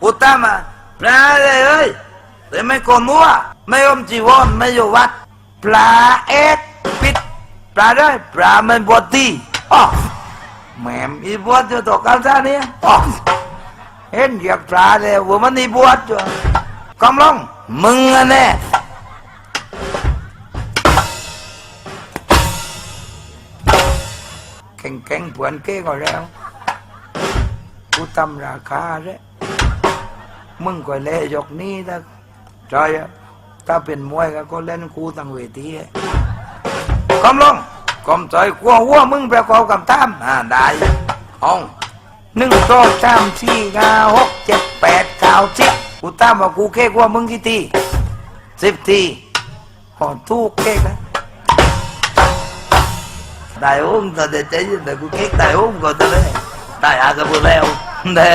กูตมมาปลาเลยเอ้ยแต่ไม่โกนมัวไม่อมจีวรไม่อยู่วัด ปลาเอ็ดปิดปลาได้ปลาไม่บวชทีอ๋อแม่มอีบวชอยู่ตัวกันซะเนี่ยอ๋อเห็นเรียกปลาเลยว่ามันอีบวชอยู่กำลังมึงอะแน่แข่งแข่งๆเพื่อนเก้ก็แล้วกูทำราคาเลย มึงก็เล่ยกนี้นะใช่อะถ้าเป็นมวยก็ก็เล่นกูตั้งเวทีอะกำลงกำใจกลัวหัวมึงประกอบกับตามอ่าได้ห้องหนึ่งสองสามสี่ห้าหกเจ็ดแปดเก้าสิบกูตามว่ากูเค้กว่ามึงกี่ทีสิบทีขอทุกเค้กนะได้อุ้มแต่เด็ดใจแต่กูเค้กได้อุ้มก่อนแต่เลยได้อากับกูแล้วเด้